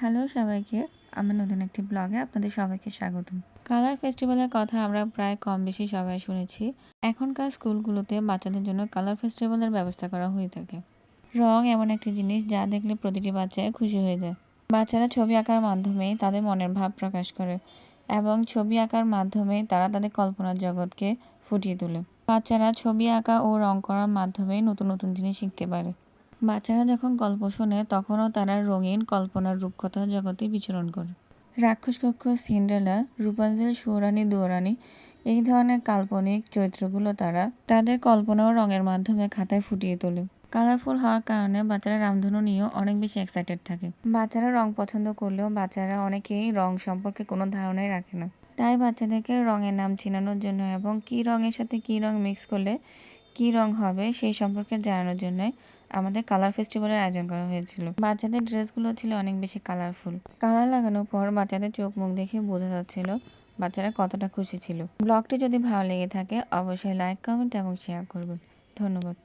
Hello সবাইকে আমার নতুন একটি ব্লগে আপনাদের সবাইকে স্বাগতম। কালার ফেস্টিভ্যালের কথা আমরা প্রায় কম বেশি সবাই শুনেছি। এখনকার স্কুলগুলোতে বাচ্চাদের জন্য কালার ফেস্টিভ্যালের ব্যবস্থা করা হয়ে থাকে। রং এমন একটি জিনিস যা দেখলে প্রতিটি বাচ্চায় খুশি হয়ে যায়। বাচ্চারা ছবি আঁকার মাধ্যমে তাদের মনের ভাব প্রকাশ করে এবং ছবি আঁকার মাধ্যমে তারা তাদের কল্পনার জগৎকে ফুটিয়ে তোলে। বাচ্চারা ছবি আঁকা ও রং করার মাধ্যমে নতুন নতুন জিনিস শিখতে পারে। বাচ্চারা যখন গল্প শোনে, তখনও তারা রঙিন কল্পনার রূপকথা জগতে বিচরণ করে। রাক্ষস কক্ষ সিন্ড্রেলা রূপাঞ্জল সুরানি, দুয়ারানি, এই ধরনের কাল্পনিক চরিত্রগুলো তারা তাদের কল্পনা ও রঙের মাধ্যমে খাতায় ফুটিয়ে তোলে। কালারফুল হওয়ার কারণে বাচ্চারা রামধনু নিয়েও অনেক বেশি এক্সাইটেড থাকে। বাচ্চারা রং পছন্দ করলেও বাচ্চারা অনেকেই রং সম্পর্কে কোনো ধারণাই রাখে না। তাই বাচ্চাদেরকে রঙের নাম চেনানোর জন্য এবং কী রঙের সাথে কী রং মিক্স করলে কী রং হবে সেই সম্পর্কে জানানোর জন্য আমাদের কালার ফেস্টিভ্যালের আয়োজন করা হয়েছিল। বাচ্চাদের ড্রেসগুলো ছিল অনেক বেশি কালারফুল। কালার লাগানোর পর বাচ্চাদের চোখ মুখ দেখে বোঝা যাচ্ছিল বাচ্চারা কতটা খুশি ছিল। ব্লগটি যদি ভালো লেগে থাকে, অবশ্যই লাইক, কমেন্ট এবং শেয়ার করবেন। ধন্যবাদ।